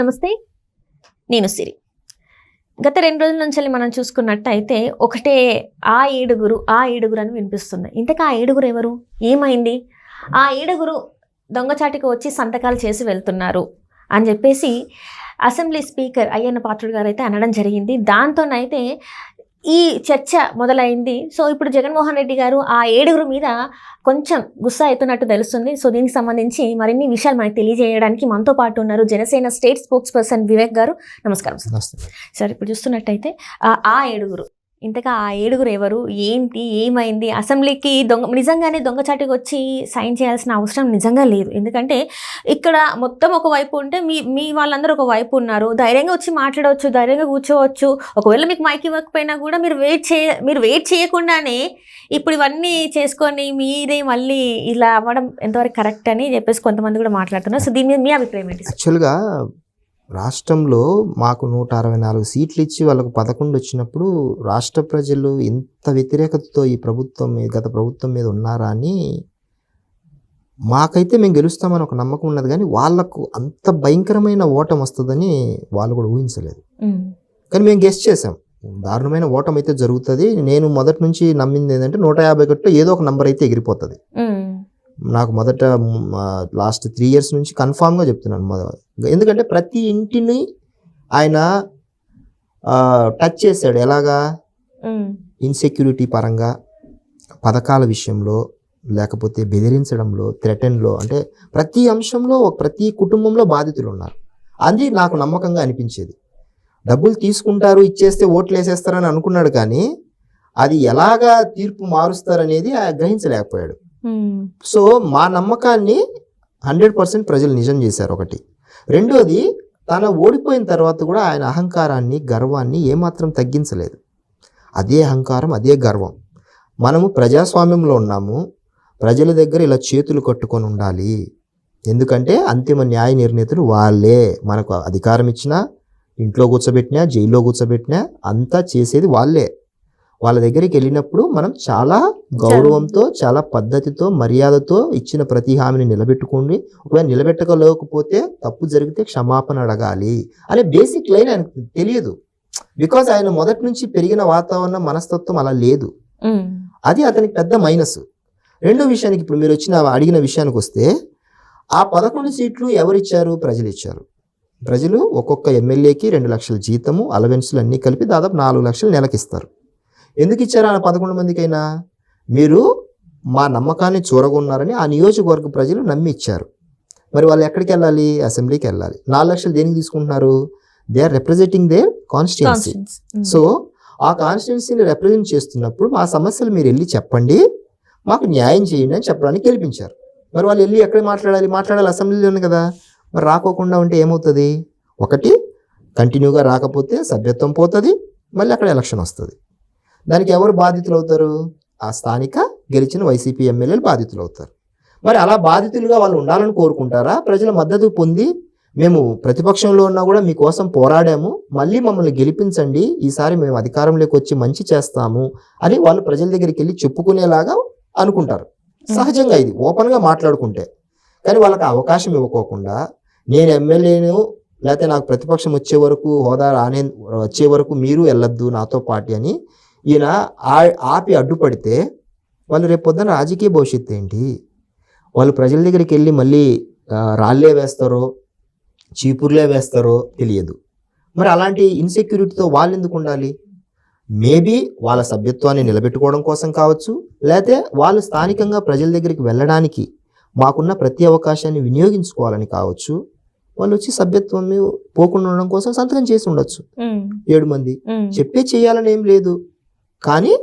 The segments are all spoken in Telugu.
నమస్తే. నేను సిరి. గత రెండు రోజుల నుంచి మనం చూసుకున్నట్టయితే ఒకటే ఆ ఏడుగురు ఆ ఏడుగురు అని వినిపిస్తున్నాయి. ఇంతకు ఆ ఏడుగురు ఎవరు? ఏమైంది? ఆ ఏడుగురు దొంగచాటికి వచ్చి సంతకాలు చేసి వెళ్తున్నారు అని చెప్పేసి అసెంబ్లీ స్పీకర్ అయ్యన్న పాత్రుడు గారు అయితే అనడం జరిగింది. దాంతోనైతే ఈ చర్చ మొదలైంది. సో ఇప్పుడు జగన్మోహన్ రెడ్డి గారు ఆ ఏడుగురు మీద కొంచెం గుస్సా అవుతున్నట్టు తెలుస్తుంది. సో దీనికి సంబంధించి మరిన్ని విషయాలు మనకి తెలియజేయడానికి మనతో పాటు ఉన్నారు Janasena state spokesperson Vivek గారు. నమస్కారం సార్. ఇప్పుడు చూస్తున్నట్టయితే ఆ ఏడుగురు ఇంతగా ఆ ఏడుగురు ఎవరు? ఏంటి? ఏమైంది? అసెంబ్లీకి దొంగ నిజంగానే దొంగచాటికి వచ్చి సైన్ చేయాల్సిన అవసరం నిజంగా లేదు. ఎందుకంటే ఇక్కడ మొత్తం ఒక వైపు ఉంటే మీ మీ వాళ్ళందరూ ఒక వైపు ఉన్నారు. ధైర్యంగా వచ్చి మాట్లాడవచ్చు ధైర్యంగా కూర్చోవచ్చు. ఒకవేళ మీకు మైక్ ఇవ్వకపోయినా కూడా మీరు వెయిట్ చేయ మీరు వెయిట్ చేయకుండానే ఇప్పుడు ఇవన్నీ చేసుకొని మీరే మళ్ళీ ఇలా అవ్వడం ఎంతవరకు కరెక్ట్ అని చెప్పేసి కొంతమంది కూడా మాట్లాడుతున్నారు. సో దీని మీద మీ అభిప్రాయం ఏంటి? యాక్చువల్గా రాష్ట్రంలో మాకు నూట అరవై నాలుగు సీట్లు ఇచ్చి వాళ్ళకు పదకొండు వచ్చినప్పుడు రాష్ట్ర ప్రజలు ఇంత వ్యతిరేకతతో ఈ ప్రభుత్వం మీద గత ప్రభుత్వం మీద ఉన్నారా అని మాకైతే మేము గెలుస్తామని ఒక నమ్మకం ఉన్నది కానీ వాళ్ళకు అంత భయంకరమైన ఓటం వస్తుందని వాళ్ళు కూడా ఊహించలేదు. కానీ మేము గెస్ట్ చేసాం దారుణమైన ఓటం అయితే జరుగుతుంది నేను మొదటి నుంచి నమ్మింది ఏంటంటే నూట యాభై ఒకటిలో ఏదో ఒక నంబర్ అయితే ఎగిరిపోతుంది. నాకు మొదట లాస్ట్ త్రీ ఇయర్స్ నుంచి కన్ఫామ్గా చెప్తున్నాను ఎందుకంటే ప్రతి ఇంటిని ఆయన టచ్ చేశాడు ఎలాగా. ఇన్సెక్యూరిటీ పరంగా పథకాల విషయంలో లేకపోతే బెదిరించడంలో థ్రెటన్లో అంటే ప్రతి అంశంలో ప్రతి కుటుంబంలో బాధితులు ఉన్నారు అది నాకు నమ్మకంగా అనిపించేది డబ్బులు తీసుకుంటారు ఇచ్చేస్తే ఓట్లు వేసేస్తారని అనుకున్నాడు కానీ అది ఎలాగా తీర్పు మారుస్తారనేది ఆయన గ్రహించలేకపోయాడు. Hmm. సో మా నమ్మకాన్ని హండ్రెడ్ పర్సెంట్ ప్రజలు నిజం చేశారు ఒకటి. రెండోది తన ఓడిపోయిన తర్వాత కూడా ఆయన అహంకారాన్ని గర్వాన్ని ఏమాత్రం తగ్గించలేదు. అదే అహంకారం అదే గర్వం. మనము ప్రజాస్వామ్యంలో ఉన్నాము. ప్రజల దగ్గర ఇలా చేతులు కట్టుకొని ఉండాలి. ఎందుకంటే అంతిమ న్యాయ నిర్ణేతలు వాళ్ళే. మనకు అధికారం ఇచ్చినా ఇంట్లో కూర్చోబెట్టినా జైల్లో కూర్చోబెట్టినా అంతా చేసేది వాళ్ళే. వాళ్ళ దగ్గరికి వెళ్ళినప్పుడు మనం చాలా గౌరవంతో చాలా పద్ధతితో మర్యాదతో ఇచ్చిన ప్రతి హామీని నిలబెట్టుకోండి. ఒకవేళ నిలబెట్టకపోతే తప్పు జరిగితే క్షమాపణ అడగాలి అనే బేసిక్ లైన్ ఆయనకు తెలియదు. బికాజ్ ఆయన మొదటి నుంచి పెరిగిన వాతావరణం మనస్తత్వం అలా లేదు. అది అతనికి పెద్ద మైనస్ రెండో విషయానికి ఇప్పుడు మీరు వచ్చిన అడిగిన విషయానికి వస్తే ఆ పదకొండు సీట్లు ఎవరిచ్చారు? ప్రజలు ఇచ్చారు ప్రజలు ఒక్కొక్క ఎమ్మెల్యేకి రెండు లక్షల జీతము అలవెన్సులు అన్నీ కలిపి దాదాపు నాలుగు లక్షలు నెలకిస్తారు. ఎందుకు ఇచ్చారు ఆ పదకొండు మందికైనా? మీరు మా నమ్మకాన్ని చూరగొన్నారని ఆ నియోజకవర్గ ప్రజలు నమ్మి ఇచ్చారు. మరి వాళ్ళు ఎక్కడికి వెళ్ళాలి? అసెంబ్లీకి వెళ్ళాలి. నాలుగు లక్షలు దేనికి తీసుకుంటున్నారు? They are representing their constituency. So ఆ కాన్స్టిట్యున్సీని రిప్రజెంట్ చేస్తున్నప్పుడు మా సమస్యలు మీరు వెళ్ళి చెప్పండి. మాకు న్యాయం చేయండి అని చెప్పడానికి గెలిపించారు. మరి వాళ్ళు వెళ్ళి ఎక్కడ మాట్లాడాలి? మాట్లాడాలి అసెంబ్లీలోనే కదా. మరి రాకోకుండా ఉంటే ఏమవుతుంది? ఒకటి కంటిన్యూగా రాకపోతే సభ్యత్వం పోతుంది. మళ్ళీ అక్కడ ఎలక్షన్ వస్తుంది. దానికి ఎవరు బాధితులు అవుతారు ఆ స్థానిక గెలిచిన వైసీపీ ఎమ్మెల్యేలు బాధితులు అవుతారు మరి అలా బాధితులుగా వాళ్ళు ఉండాలని కోరుకుంటారా? ప్రజల మద్దతు పొంది మేము ప్రతిపక్షంలో ఉన్నా కూడా మీకోసం పోరాడాము. మళ్ళీ మమ్మల్ని గెలిపించండి. ఈసారి మేము అధికారంలోకి వచ్చి మంచి చేస్తాము అని వాళ్ళు ప్రజల దగ్గరికి వెళ్ళి చెప్పుకునేలాగా అనుకుంటారు. సహజంగా ఇది. ఓపెన్గా మాట్లాడుకుంటే. కానీ వాళ్ళకి అవకాశం ఇవ్వకోకుండా నేను ఎమ్మెల్యేను లేకపోతే నాకు ప్రతిపక్షం వచ్చే వరకు హోదా రానే వచ్చే వరకు మీరు వెళ్ళొద్దు నాతో పాటు అని ఈయన ఆ- ఆపి అడ్డుపడితే వాళ్ళు రేపు పొద్దున రాజకీయ భవిష్యత్తు ఏంటి? వాళ్ళు ప్రజల దగ్గరికి వెళ్ళి మళ్ళీ రాళ్ళే వేస్తారో చీపుర్లే వేస్తారో తెలియదు. మరి అలాంటి ఇన్సెక్యూరిటీతో వాళ్ళు ఎందుకు ఉండాలి? మేబీ వాళ్ళ సభ్యత్వాన్ని నిలబెట్టుకోవడం కోసం కావచ్చు లేకపోతే వాళ్ళు స్థానికంగా ప్రజల దగ్గరికి వెళ్ళడానికి మాకున్న ప్రతి అవకాశాన్ని వినియోగించుకోవాలని కావచ్చు వాళ్ళు వచ్చి సభ్యత్వం పోకుండా ఉండడం కోసం సంతకం చేసి ఉండొచ్చు. ఏడు మంది. చెప్పే చేయాలని ఏం లేదు. కానీ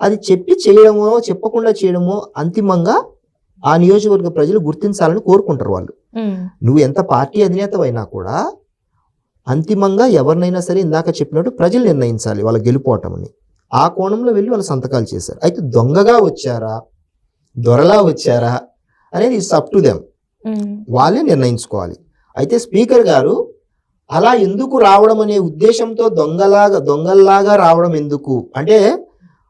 అది చెప్పి చేయడమో చెప్పకుండా చేయడమో అంతిమంగా ఆ నియోజకవర్గ ప్రజలు గుర్తించాలని కోరుకుంటారు వాళ్ళు. నువ్వు ఎంత పార్టీ అధినేతవైనా కూడా అంతిమంగా ఎవరినైనా సరే ఇందాక చెప్పినట్టు ప్రజలు నిర్ణయించాలి వాళ్ళ గెలుపోవటమని ఆ కోణంలో వెళ్ళి వాళ్ళు సంతకాలు చేశారు. అయితే దొంగగా వచ్చారా? దొరలా వచ్చారా? అనేది ఇట్స్ అప్ టు దెమ్. వాళ్ళే నిర్ణయించుకోవాలి. అయితే స్పీకర్ గారు అలా ఎందుకు రావడం అనే ఉద్దేశంతో దొంగలాగా దొంగల్లాగా రావడం ఎందుకు? అంటే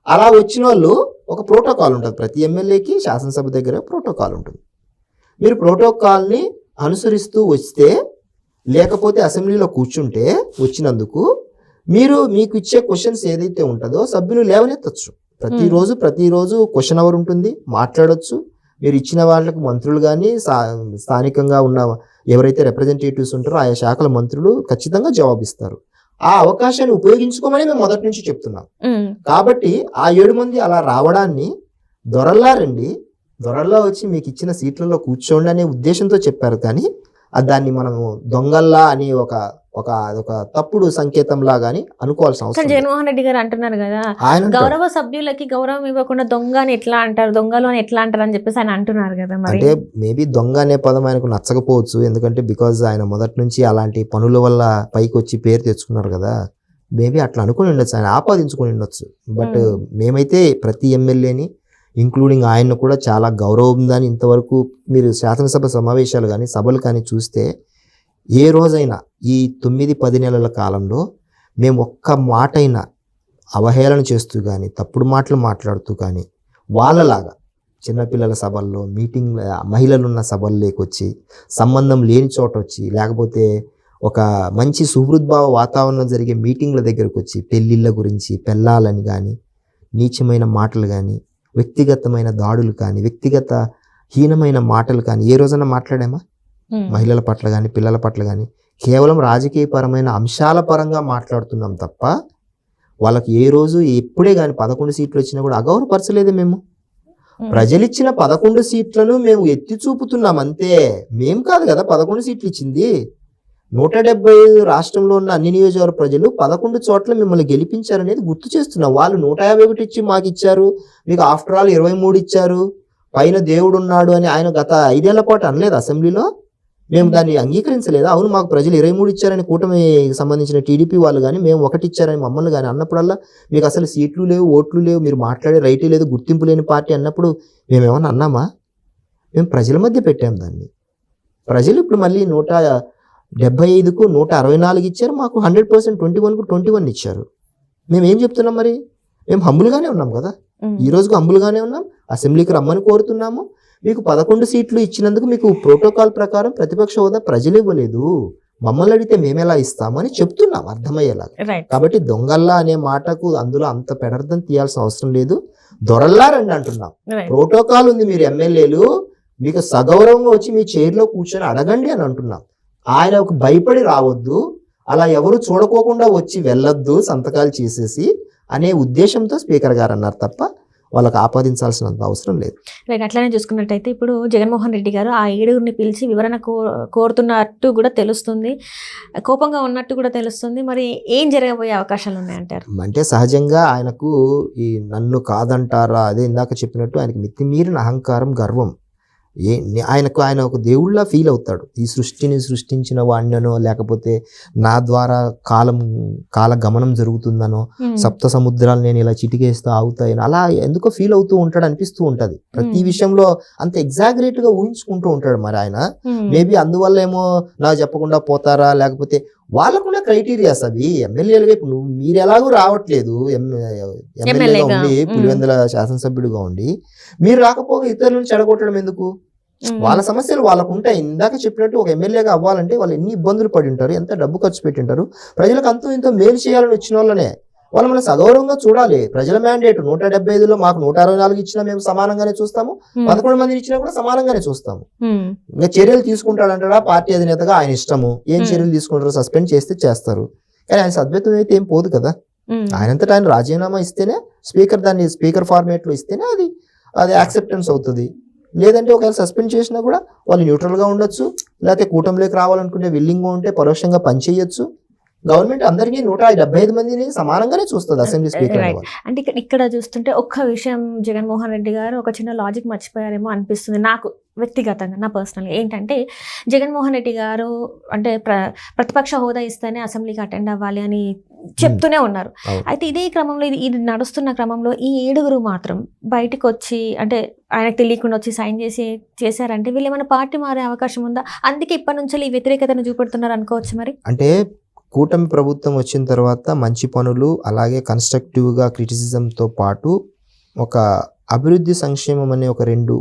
అలా వచ్చిన వాళ్ళు ఒక ప్రోటోకాల్ ఉంటుంది. ప్రతి ఎమ్మెల్యేకి శాసనసభ దగ్గర ప్రోటోకాల్ ఉంటుంది. మీరు ప్రోటోకాల్ని అనుసరిస్తూ వస్తే లేకపోతే అసెంబ్లీలో కూర్చుంటే వచ్చినందుకు మీరు మీకు ఇచ్చే క్వశ్చన్స్ ఏదైతే ఉంటుందో సభ్యులు లేవనెత్తచ్చు. ప్రతిరోజు ప్రతిరోజు క్వశ్చన్ అవర్ ఉంటుంది. మాట్లాడొచ్చు. మీరు ఇచ్చిన వాళ్ళకు మంత్రులు కానీ స్థానికంగా ఉన్న ఎవరైతే రిప్రజెంటేటివ్స్ ఉంటారో ఆయా శాఖల మంత్రులు ఖచ్చితంగా జవాబిస్తారు. ఆ అవకాశాన్ని ఉపయోగించుకోమని మేము మొదటి నుంచి చెప్తున్నాం. కాబట్టి ఆ ఏడు మంది అలా రావడాన్ని దొరల్లా రండి దొరల్లా వచ్చి మీకు ఇచ్చిన సీట్లలో కూర్చోండి అనే ఉద్దేశంతో చెప్పారు కానీ దాన్ని మనము దొంగల్లా అని ఒక ఒక ఒక తప్పుడు సంకేతంలా కానీ అనుకోవాల్సిన అవసరం. జగన్మోహన్ రెడ్డి గారు అంటున్నారు కదా ఆయన గౌరవ సభ్యులకి గౌరవం ఇవ్వకుండా దొంగ అని ఎట్లా అంటారు దొంగలు అని ఎట్లా అంటారు అని చెప్పేసి ఆయన అంటున్నారు కదా మరి అంటే మేబీ దొంగ అనే పదం ఆయనకు నచ్చకపోవచ్చు ఎందుకంటే బికాజ్ ఆయన మొదటి నుంచి అలాంటి పనుల వల్ల పైకి వచ్చి పేరు తెచ్చుకున్నారు కదా మేబీ అట్లా అనుకుని ఉండొచ్చు ఆయన ఆపాదించుకుని ఉండొచ్చు బట్. మేమైతే ప్రతి ఎమ్మెల్యేని ఇంక్లూడింగ్ ఆయన్ను కూడా చాలా గౌరవం ఉందని ఇంతవరకు మీరు శాసనసభ సమావేశాలు కానీ సభలు కానీ చూస్తే ఏ రోజైనా ఈ తొమ్మిది పది నెలల కాలంలో మేము ఒక్క మాట అయినా అవహేళన చేస్తూ కానీ తప్పుడు మాటలు మాట్లాడుతూ కానీ వాళ్ళలాగా చిన్నపిల్లల సభల్లో మీటింగ్ మహిళలు ఉన్న సభల్లోకి వచ్చి సంబంధం లేని చోట వచ్చి లేకపోతే ఒక మంచి సుహృద్భావ వాతావరణం జరిగే మీటింగ్ల దగ్గరకు వచ్చి పెళ్ళిళ్ళ గురించి పెళ్ళాలని కానీ నీచమైన మాటలు కానీ వ్యక్తిగతమైన దాడులు కానీ వ్యక్తిగత హీనమైన మాటలు కానీ ఏ రోజైనా మాట్లాడామా? మహిళల పట్ల కానీ పిల్లల పట్ల కానీ కేవలం రాజకీయపరమైన అంశాల పరంగా మాట్లాడుతున్నాం తప్ప వాళ్ళకి ఏ రోజు ఎప్పుడే కానీ పదకొండు సీట్లు వచ్చినా కూడా అగౌరవపరచలేదే మేము. ప్రజలిచ్చిన పదకొండు సీట్లను మేము ఎత్తి చూపుతున్నాం అంతే. మేం కాదు కదా పదకొండు సీట్లు ఇచ్చింది. నూట డెబ్బై ఐదు రాష్ట్రంలో ఉన్న అన్ని నియోజకవర్గ ప్రజలు పదకొండు చోట్ల మిమ్మల్ని గెలిపించారనేది గుర్తు చేస్తున్నాం. వాళ్ళు నూట యాభై ఒకటి ఇచ్చి మాకు ఇచ్చారు. మీకు ఆఫ్టర్ ఆల్ ఇరవై మూడు ఇచ్చారు. పైన దేవుడు ఉన్నాడు అని ఆయన గత ఐదేళ్ళ పాటు అనలేదు అసెంబ్లీలో. మేము దాన్ని అంగీకరించలేదు? అవును మాకు ప్రజలు ఇరవై మూడు ఇచ్చారని కూటమి సంబంధించిన టీడీపీ వాళ్ళు కానీ మేము ఒకటి ఇచ్చారని మమ్మల్ని కానీ అన్నప్పుడల్లా మీకు అసలు సీట్లు లేవు ఓట్లు లేవు మీరు మాట్లాడే రైటే లేదు గుర్తింపు లేని పార్టీ అన్నప్పుడు మేము ఏమన్నా అన్నామా? మేము ప్రజల మధ్య పెట్టాం దాన్ని. ప్రజలు ఇప్పుడు మళ్ళీ నూట డెబ్బై ఐదుకు నూట అరవై నాలుగు ఇచ్చారు మాకు హండ్రెడ్ పర్సెంట్ ట్వంటీ వన్కు ట్వంటీ వన్ ఇచ్చారు. మేము ఏం చెప్తున్నాం మరి? మేము హంబులుగానే ఉన్నాం కదా? ఈ రోజుకు హంబులుగానే ఉన్నాం అసెంబ్లీకి రమ్మని కోరుతున్నాము మీకు పదకొండు సీట్లు ఇచ్చినందుకు మీకు ప్రోటోకాల్ ప్రకారం ప్రతిపక్ష హోదా ప్రజలు ఇవ్వలేదు. మమ్మల్ని అడిగితే మేము ఎలా ఇస్తాము అని చెప్తున్నాం అర్థమయ్యేలాగా. రైట్ కాబట్టి దొంగల్లా అనే మాటకు అందులో అంత పెడర్థం తీయాల్సిన అవసరం లేదు. దొరల్లా రండి అంటున్నాం. రైట్ ప్రోటోకాల్ ఉంది మీరు ఎమ్మెల్యేలు మీకు సగౌరవంగా వచ్చి మీ చైర్లో కూర్చొని అడగండి అని అంటున్నాం. ఆయన ఒక భయపడి రావద్దు అలా ఎవరు చూడకోకుండా వచ్చి వెళ్ళొద్దు సంతకాలు చేసేసి అనే ఉద్దేశంతో స్పీకర్ గారు అన్నారు తప్ప వాళ్ళకి ఆపాదించాల్సినంత అవసరం లేదు. రైట్ అట్లానే చూసుకున్నట్టయితే ఇప్పుడు జగన్మోహన్ రెడ్డి గారు ఆ ఏడుగురిని పిలిచి వివరణ కో కోరుతున్నట్టు కూడా తెలుస్తుంది. కోపంగా ఉన్నట్టు కూడా తెలుస్తుంది. మరి ఏం జరగబోయే అవకాశాలు ఉన్నాయంటారు? అంటే సహజంగా ఆయనకు ఈ నన్ను కాదంటారా? అదే ఇందాక చెప్పినట్టు ఆయనకి మితిమీరిన అహంకారం గర్వం ఏ నే- ఆయనకు ఆయన ఒక దేవుళ్ళ ఫీల్ అవుతాడు. ఈ సృష్టిని సృష్టించిన వాడినో లేకపోతే నా ద్వారా కాలం కాల గమనం జరుగుతుందనో సప్త సముద్రాలు నేను ఇలా చిటికేస్తూ ఆగుతాయని అలా ఎందుకో ఫీల్ అవుతూ ఉంటాడు అనిపిస్తూ ఉంటది. ప్రతి. విషయంలో అంత ఎగ్జాగరేట్గా ఊహించుకుంటూ ఉంటాడు మరి ఆయన. మేబీ అందువల్ల ఏమో నాకు చెప్పకుండా పోతారా? లేకపోతే వాళ్ళకున్న క్రైటీరియాస్ అవి ఎమ్మెల్యేలుగా ఇప్పుడు నువ్వు మీరు ఎలాగూ రావట్లేదు. ఎమ్- ఎమ్మెల్యేగా ఉండి. పులివెందుల శాసనసభ్యుడిగా ఉండి మీరు రాకపోగా ఇతరులను చెడగొట్టడం ఎందుకు? వాళ్ళ సమస్యలు వాళ్ళకు ఉంటాయి ఇందాక చెప్పినట్టు ఒక ఎమ్మెల్యేగా అవ్వాలంటే వాళ్ళు ఎన్ని ఇబ్బందులు పడి ఉంటారు ఎంత డబ్బు ఖర్చు పెట్టి ఉంటారు ప్రజలకు అంతో ఇంతో మేలు చేయాలని వచ్చిన వాళ్ళనే. వాళ్ళు మనం సగౌరవంగా చూడాలి. ప్రజల మ్యాండేట్ నూట డెబ్బై ఐదులో మాకు నూట అరవై నాలుగు ఇచ్చినా మేము సమానంగానే చూస్తాము. పదకొండు మంది ఇచ్చినా కూడా సమానంగానే చూస్తాము. ఇంకా చర్యలు తీసుకుంటాడంటాడా? పార్టీ అధినేతగా ఆయన ఇష్టము. ఏం. చర్యలు తీసుకుంటారు సస్పెండ్ చేస్తే చేస్తారు. కానీ ఆయన సభ్యత్వం అయితే ఏం పోదు కదా. ఆయనంతటా ఆయన రాజీనామా ఇస్తేనే స్పీకర్ దాన్ని స్పీకర్ ఫార్మేట్లో ఇస్తేనే అది అది యాక్సెప్టెన్స్ అవుతుంది. లేదంటే ఒకవేళ సస్పెండ్ చేసినా కూడా వాళ్ళు న్యూట్రల్గా ఉండొచ్చు. లేకపోతే కూటమిలోకి రావాలనుకుంటే విల్లింగ్ ఉంటే పరోక్షంగా పనిచేయొచ్చు. గవర్నమెంట్ అందరికీ నూట డెబ్బై ఐదు మందిని సమానంగానే చూస్తుంది అసెంబ్లీ స్పీకర్. అంటే ఇక్కడ ఇక్కడ చూస్తుంటే ఒక్క విషయం జగన్మోహన్ రెడ్డి గారు ఒక చిన్న లాజిక్ మర్చిపోయారేమో అనిపిస్తుంది నాకు వ్యక్తిగతంగా నా పర్సనల్ ఏంటంటే జగన్మోహన్ రెడ్డి గారు అంటే ప్ర ప్రతిపక్ష హోదా ఇస్తేనే అసెంబ్లీకి అటెండ్ అవ్వాలి అని చెప్తూనే ఉన్నారు. అవును. అయితే ఇదే క్రమంలో ఇది ఇది నడుస్తున్న క్రమంలో ఈ ఏడుగురు మాత్రం బయటికి వచ్చి అంటే ఆయనకు తెలియకుండా వచ్చి సైన్ చేసి చేశారంటే వీళ్ళు ఏమైనా పార్టీ మారే అవకాశం ఉందా? అందుకే ఇప్పటి నుంచి ఈ వ్యతిరేకతను చూపెడుతున్నారు అనుకోవచ్చు మరి? అంటే కూటమి ప్రభుత్వం వచ్చిన తర్వాత మంచి పనులు అలాగే కన్స్ట్రక్టివ్గా క్రిటిసిజంతో పాటు ఒక అభివృద్ధి సంక్షేమం అనే ఒక రెండు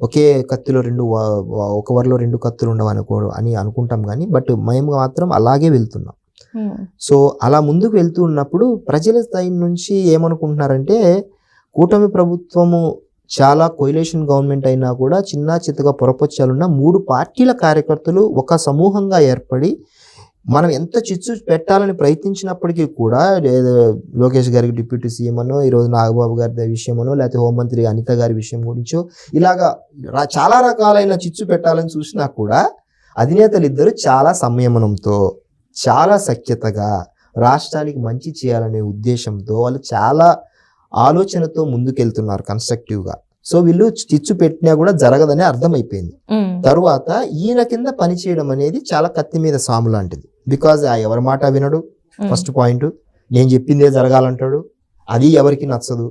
ఒకే కత్తిలో రెండు ఒక వరలో రెండు కత్తులు ఉండవు అనుకో అని అనుకుంటాం కానీ బట్ మేము మాత్రం అలాగే వెళ్తున్నాం. సో అలా ముందుకు వెళ్తూ ఉన్నప్పుడు ప్రజల స్థాయి నుంచి ఏమనుకుంటున్నారంటే కూటమి ప్రభుత్వము చాలా కొయిలేషన్ గవర్నమెంట్ అయినా కూడా చిన్న చిత్తగా పొరపచ్చాలున్న మూడు పార్టీల కార్యకర్తలు ఒక సమూహంగా ఏర్పడి మనం ఎంత చిచ్చు పెట్టాలని ప్రయత్నించినప్పటికీ కూడా లోకేష్ గారికి డిప్యూటీ సీఎం అనో ఈరోజు నాగబాబు గారి విషయమనో లేకపోతే హోంమంత్రి అనిత గారి విషయం గురించో ఇలాగా చాలా రకాలైన చిచ్చు పెట్టాలని చూసినా కూడా అధినేతలు ఇద్దరు చాలా సంయమనంతో చాలా సఖ్యతగా రాష్ట్రానికి మంచి చేయాలనే ఉద్దేశంతో వాళ్ళు చాలా ఆలోచనతో ముందుకెళ్తున్నారు కన్స్ట్రక్టివ్గా. సో వీళ్ళు చిచ్చు పెట్టినా కూడా జరగదని అర్థమైపోయింది. తరువాత ఈయన కింద పనిచేయడం అనేది చాలా కత్తి మీద సాము లాంటిది. బికాజ్ ఆ ఎవరి మాట వినడు. ఫస్ట్ పాయింట్ నేను చెప్పిందే జరగాలంటాడు. అది ఎవరికి నచ్చదు.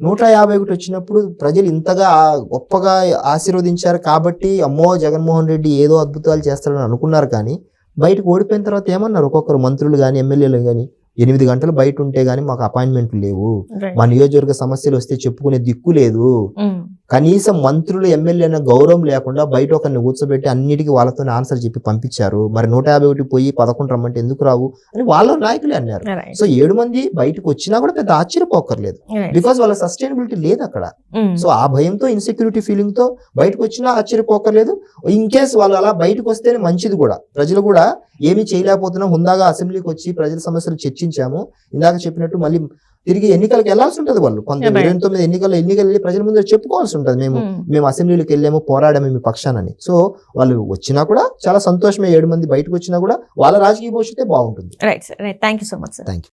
నూట యాభై ఒకటి వచ్చినప్పుడు ప్రజలు ఇంతగా గొప్పగా ఆశీర్వదించారు కాబట్టి అమ్మో జగన్మోహన్ రెడ్డి ఏదో అద్భుతాలు చేస్తాడని అనుకున్నారు కానీ బయటకు ఓడిపోయిన తర్వాత ఏమన్నారు? ఒక్కొక్కరు మంత్రులు కానీ ఎమ్మెల్యేలు కానీ ఎనిమిది గంటలు బయట ఉంటే కానీ మాకు అపాయింట్మెంట్లు లేవు. మా నియోజకవర్గ సమస్యలు వస్తే చెప్పుకునే దిక్కు లేదు. ఉమ్, కనీసం మంత్రులు ఎమ్మెల్యే అన్న గౌరవం లేకుండా బయట ఒకరిని కూర్చోబెట్టి అన్నిటికీ వాళ్ళతో ఆన్సర్ చెప్పి పంపించారు. మరి నూట యాభై ఒకటి పోయి పదకొండు రమ్మంటే ఎందుకు రావు అని వాళ్ళ నాయకులే అన్నారు. సో ఏడు మంది బయటకు వచ్చినా కూడా పెద్ద ఆశ్చర్యపోకర్లేదు. బికాస్ వాళ్ళ సస్టైనబిలిటీ లేదు అక్కడ. ఉమ్, సో ఆ భయంతో ఇన్సెక్యూరిటీ ఫీలింగ్తో బయటకు వచ్చినా ఆశ్చర్యపోకర్లేదు. ఇన్ కేస్ వాళ్ళు అలా బయటకు వస్తేనే మంచిది కూడా. ప్రజలు కూడా ఏమీ చేయలేకపోతున్నాం హుందాగా అసెంబ్లీకి వచ్చి ప్రజల సమస్యలు చర్చించాము. ఇందాక చెప్పినట్టు మళ్ళీ తిరిగి ఎన్నికలకు వెళ్ళాల్సి ఉంటుంది వాళ్ళు. కొంత. ఇరవై తొమ్మిది ఎన్నికలు ఎన్నికలు వెళ్ళి ప్రజల ముందు చెప్పుకోవాల్సి ఉంటుంది మేము. ఉమ్, మేము అసెంబ్లీలోకి వెళ్ళాము పోరాడాము మీ పక్షానని. సో వాళ్ళు వచ్చినా కూడా చాలా సంతోషమే. ఏడు మంది బయటకు వచ్చినా కూడా వాళ్ళ రాజకీయ భవిష్యత్తే బాగుంటుంది. Right sir right thank you so much sir thank you